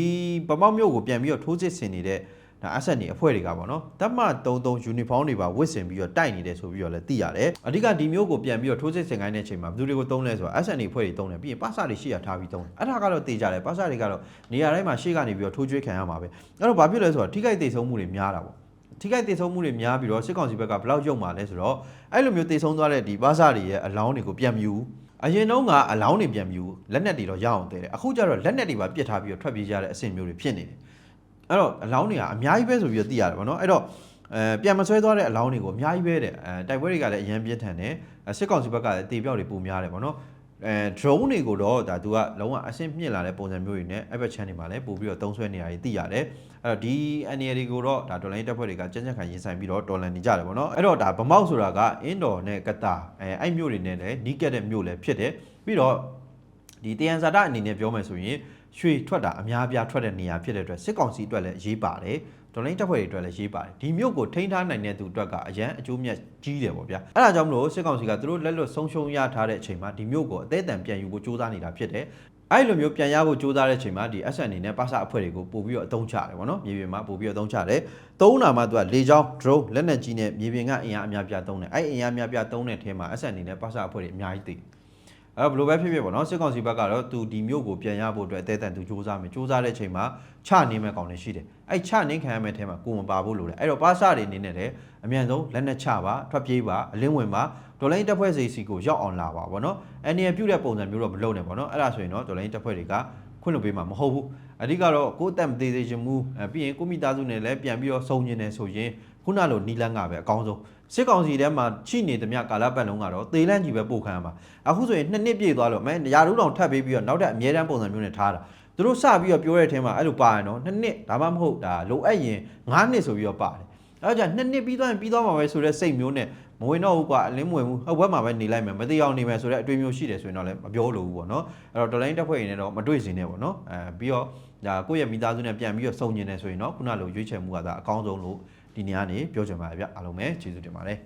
ပမောက်မြို့ကိုပြန်ပြီးတော့ထိုးစစ်ဆင်နေတဲ့ဒါအဆက်နေအဖွဲ့တွေကပေါ့နော်တပ်မ33 uniform တွေပါဝတ်ဆင်ပြီးတော့တိုက်နေတယ်ဆိုပြီးတော့လည်းသိရတယ်အဓိကဒီမျိုးကိုပြန်ပြီးတော့ထိုးစစ်ဆင်ခိုင်းတဲ့အချိန်မှာဘယ်သူတွေကိုတုံးလဲဆိုတော့ SN အဖွဲ့တွေတုံးတယ်ပြီးရင်ပါစတွေရှေ့ရထားပြီးတုံးတယ်အဲ့ဒါကတော့သိကြတယ်ပါစတွေကတော့နေရာတိုင်းမှာရှေ့ကနေပြီးတော့ထိုးကျွေးခံရမှာပဲအဲ့တော့ဘာဖြစ်လဲဆိုတော့ထိခိုက်ဒေဆုံးမှုတွေများတာပေါ့ ထိခိုက်ဒေဆုံးမှုတွေများပြီးတော့စစ်ကောင်စီဘက်ကဘယ်လောက်ရုံမှာလဲဆိုတော့အဲ့လိုမျိုးဒေဆုံးသွားတဲ့ဒီပါစတွေရဲ့အလောင်းတွေကိုပြန်မြူအရင်တော့ကအလောင်းတွေပြန်မြူလက်နက်တွေတော့ရအောင်တည်တယ်အခုကျတော့လက်နက်တွေပါပြစ်ထားပြီးတော့ထွက်ပြေးကြတဲ့အဆင့်မျိုးတွေဖြစ်နေတယ်အဲ့တော့အလောင်းတွေကအများကြီးပဲဆိုပြီးတော့သိရတယ်ဗောနော်အဲ့တော့အဲပြန်မဆွဲသွားတဲ့အလောင်းတွေကိုအများကြီးပဲတဲ့အဲတိုက်ပွဲတွေကလည်းအရင်ပြင်းထန်တယ်အဲစစ်ကောင်စီဘက်ကလည်းတေပြောက်တွေပုံများတယ်ဗောနော် အဲ drone တွေကိုတော့ဒါသူကလုံးဝအဆင့်မြင့်လာတဲ့ပုံစံမျိုးတွေနဲ့အဲ့ဘက် channel တွေမှာလည်းပို့ပြီးတော့သုံးဆွဲနေရတယ်သိရတယ်အဲ့တော့ဒီ NR တွေကိုတော့ဒါဒေါ်လာတက်ဖွဲ့တွေကကြက်ကြက်ခံရင်ဆိုင်ပြီးတော့ဒေါ်လာနေကြတယ်ဗောနော်အဲ့တော့ဒါဗမောက်ဆိုတာကအင်းတော်နဲ့ကတာအဲအဲ့မြို့တွေနဲ့လည်းနီးကက်တဲ့မြို့လည်းဖြစ်တယ်ပြီးတော့ဒီတယန်ဇာတအနေနဲ့ပြောမယ်ဆိုရင်ရွှေထွက်တာအများအပြားထွက်တဲ့နေရာဖြစ်တဲ့အတွက်စစ်ကောင်စီအတွက်လည်းအရေးပါတယ် ဒေါ်လိန်တပ်ဖွဲ့တွေအတွက်လည်းရေးပါတယ်ဒီမြို့ကိုထိန်းထားနိုင်တဲ့သူတွေကအရန်အကျိုးမြတ်ကြီးတယ်ပေါ့ဗျာအဲ့ဒါကြောင့်မလို့စစ်ကောင်စီကသူတို့လက်လွတ်ဆုံးရှုံးရထားတဲ့အချိန်မှာဒီမြို့ကိုအသေးအံပြန်ယူဖို့စူးစမ်းနေတာဖြစ်တယ်အဲ့လိုမျိုးပြန်ရဖို့စူးစမ်းတဲ့အချိန်မှာဒီ SN အနေနဲ့ပါစာအဖွဲ့တွေကိုပို့ပြီးတော့အသုံးချတယ်ပေါ့နော်မြေပြင်မှာပို့ပြီးတော့အသုံးချတယ်သုံးနာမှသူကလေကြောင်း drone လက်နက်ကြီးနဲ့မြေပြင်ကအင်အားအများပြားသုံးတယ်အဲ့အင်အားအများပြားသုံးတဲ့ထဲမှာ SN အနေနဲ့ပါစာအဖွဲ့တွေအများကြီးသိ အဲ့ဘယ်လိုပဲဖြစ်ဖြစ်ပေါ့နော်စစ်ကောင်စီဘက်ကတော့သူဒီမြို့ကိုပြန်ရဖို့အတွက်အသေးအတန်သူစ조사မယ်စ조사တဲ့အချိန်မှာချနေမဲ့ကောင်တွေရှိတယ်အဲ့ချနေခံရမဲ့ထဲမှာကိုမပါဖို့လိုတယ်အဲ့တော့ပါစာတွေအနေနဲ့လည်းအမြန်ဆုံးလက်နက်ချပါထွက်ပြေးပါအလင်းဝင်ပါဒေါ်လိုင်းတပ်ဖွဲ့စီစီကိုရောက်အောင်လာပါဗောနော်အန်နီရပြုတ်တဲ့ပုံစံမျိုးတော့မလုပ်နဲ့ဗောနော်အဲ့ဒါဆိုရင်တော့ဒေါ်လိုင်းတပ်ဖွဲ့တွေကခွင့်လွှတ်ပေးမှာမဟုတ်ဘူးအဓိကတော့ကိုယ်အသက်မသေးသေးချင်ဘူးအဲပြီးရင်ကိုမိသားစုနဲ့လည်းပြန်ပြီးတော့စုံညင်နေဆိုရင်ခုနလိုနီလန်းကပဲအကောင်းဆုံး စစ်ကောင်စီထဲမှာချိနေသမျှကာလပတ်လုံးကတော့သေလန့်ကြီးပဲပို့ခံရမှာအခုဆိုရင်နှစ်နှစ်ပြည့်သွားလို့မဲရာထူးတောင်ထပ်ပေးပြီးတော့နောက်ထပ်အမြဲတမ်းပုံစံမျိုးနဲ့ထားတာသူတို့စပြီးတော့ပြောတဲ့အထဲမှာအဲ့လိုပါရနော်နှစ်နှစ်ဒါမှမဟုတ်ဒါလိုအပ်ရင်9နှစ်ဆိုပြီးတော့ပါတယ်အဲ့တော့じゃနှစ်နှစ်ပြီးသွားရင်ပြီးသွားမှာပဲဆိုတဲ့စိတ်မျိုးနဲ့မဝင်တော့ဘူးကွာအလင်းမဝင်ဘူးဟိုဘက်မှာပဲနေလိုက်မယ်မသိအောင်နေမယ်ဆိုတဲ့အတွေ့အမျိုးရှိတယ်ဆိုရင်တော့လည်းမပြောလို့ဘူးပေါ့နော်အဲ့တော့ deadline တက်ဖွဲ့ရင်လည်းတော့မတွေ့စင်နဲ့ပေါ့နော်အဲပြီးတော့ဒါကိုယ့်ရဲ့မိသားစုနဲ့ပြန်ပြီးတော့စုံညင်နေဆိုရင်တော့ခုနလိုရွေးချယ်မှုကသာအကောင်းဆုံးလို့ ဒီနေ့ကနေပြောချင်ပါတယ်ဗျအားလုံးပဲကျေးဇူးတင်ပါတယ်